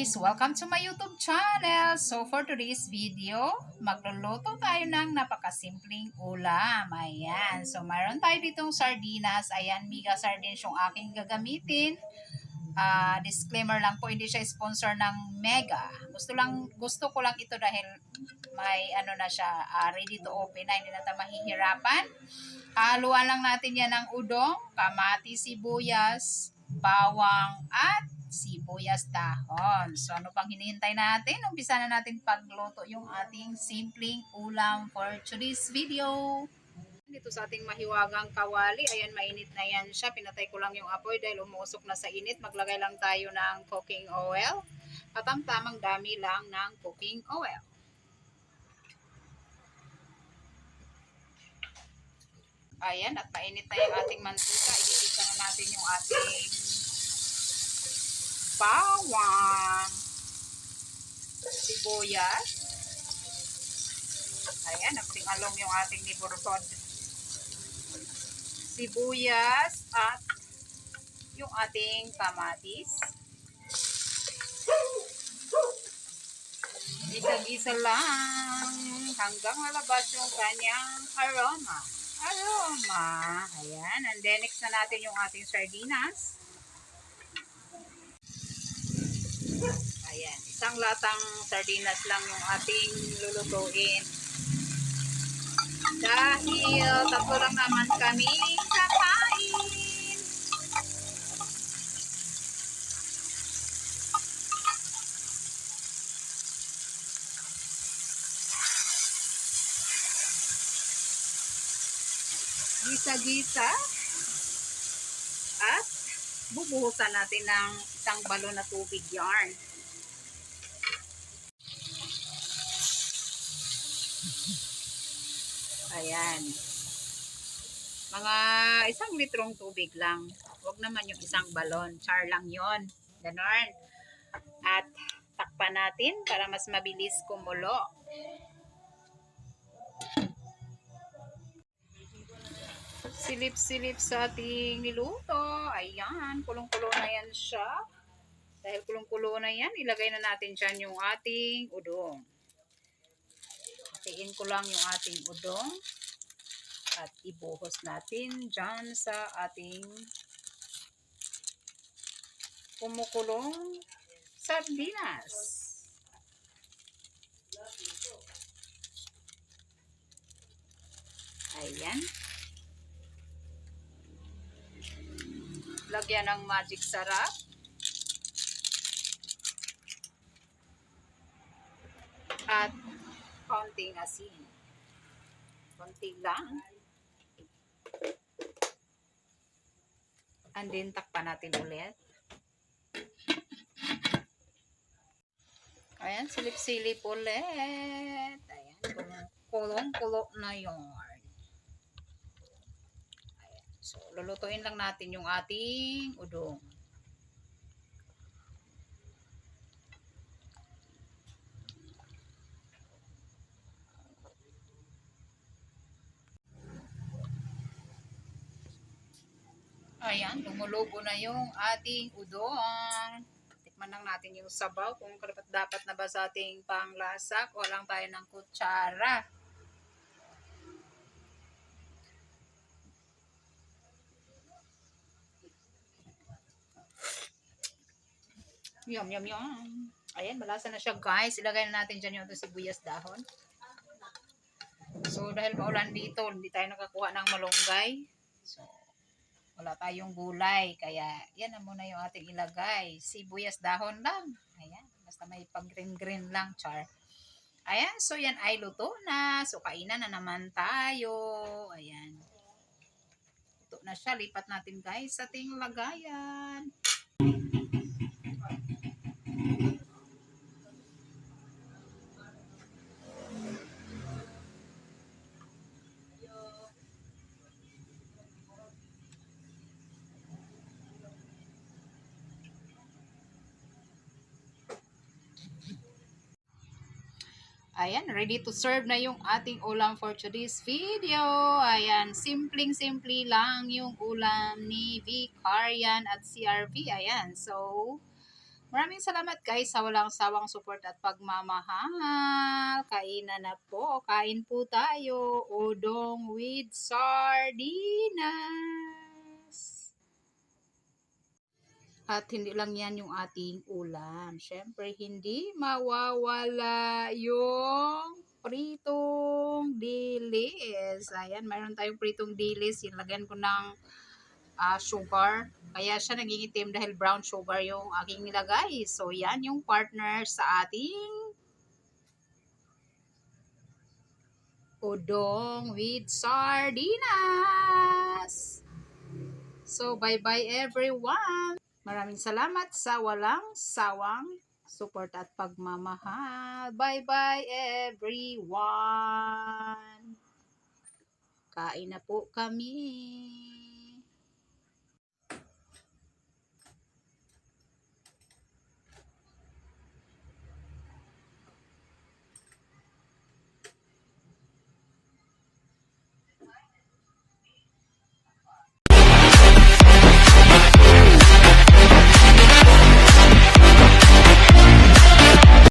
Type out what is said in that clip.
Welcome to my YouTube channel. So for today's video, magluluto tayo ng napakasimpleng ulam. Ayan. So mayroon tayo ditong sardinas. Ayan, mega sardines yung aking gagamitin. Ah, disclaimer lang po, hindi siya sponsor ng Mega. Gusto lang gusto ko lang ito dahil may ano na siya, ah, ready to open na, hindi na mahihirapan. Haluan lang natin yan ng udong, kamati, sibuyas, bawang, at sibuyas dahon. So ano pang hinihintay natin? Umpisa na natin pagluto yung ating simpleng ulam for today's video. Dito sa ating mahiwagang kawali, ayan mainit na yan siya. Pinatay ko lang yung apoy dahil umusok na sa init. Maglagay lang tayo ng cooking oil. At ang tamang dami lang ng cooking oil. Ayan, at mainit na yung ating mantika. Igigisa na natin yung ating bawang, sibuyas. Ayan, nagtingalong yung ating niburkod. Sibuyas at yung ating kamatis. Isa-gisa lang hanggang malabas yung kanyang aroma. Aroma. Ayan. And then, next na natin yung ating sardinas. Ayan, isang latang sardinas lang yung ating lulutuin. Dahil tatlo lang naman kami kakain. Gisa-gisa. At bubuhusan natin ng isang balon na tubig yarn. Ayan. Mga isang litrong tubig lang. Huwag naman yung isang balon. Char lang yon. Ganon. At takpan natin para mas mabilis kumulo. Silip-silip sa ating niluto. Ayan. Kulong-kulo na yan siya. Dahil kulong-kulo na yan, ilagay na natin dyan yung ating udong. Hatiin ko lang yung ating udong at ibuhos natin dyan sa ating kumukulong sardinas. Ayan. Lagyan ng magic sarap. At konting asin. Konti lang. And then, takpan natin ulit. Ayan, silip-silip ulit. Ayan, kulong-kulo na yun. So, lulutuin lang natin yung ating udong. Ayan, lumulubo na yung ating udong. Tikman lang natin yung sabaw kung dapat na ba sa ating panglasa. Kuha lang tayo ng kutsara. Yum, yum, yum. Ayan, malasa na siya guys. Ilagay na natin dyan yung sibuyas dahon. So, dahil maulan dito, hindi tayo nakakuha ng malunggay. So, wala tayong gulay. Kaya, yan na muna yung ating ilagay. Sibuyas dahon lang. Ayan. Basta may pag-green-green lang, char. Ayan. So, yan ay luto na. So, kainan na naman tayo. Ayan. Luto na siya. Lipat natin, guys, sa ating lagayan. Ayan, ready to serve na yung ating ulam for today's video. Ayan, simpleng-simple lang yung ulam ni Vicarian at CRV. Ayan, so, Maraming salamat guys sa walang sawang support at pagmamahal. Kainan na po. Kain po tayo. Udong with sardinas. At hindi lang yan yung ating ulam. Siyempre, hindi mawawala yung pritong dilis. Ayan, mayroon tayong pritong dilis. Ilagyan ko ng ah, sugar. Kaya siya naging itim dahil brown sugar yung aking nilagay. So, yan yung partner sa ating udong with sardinas. So, bye-bye everyone. Maraming salamat sa walang sawang support at pagmamahal. Bye-bye everyone. Kain na po kami.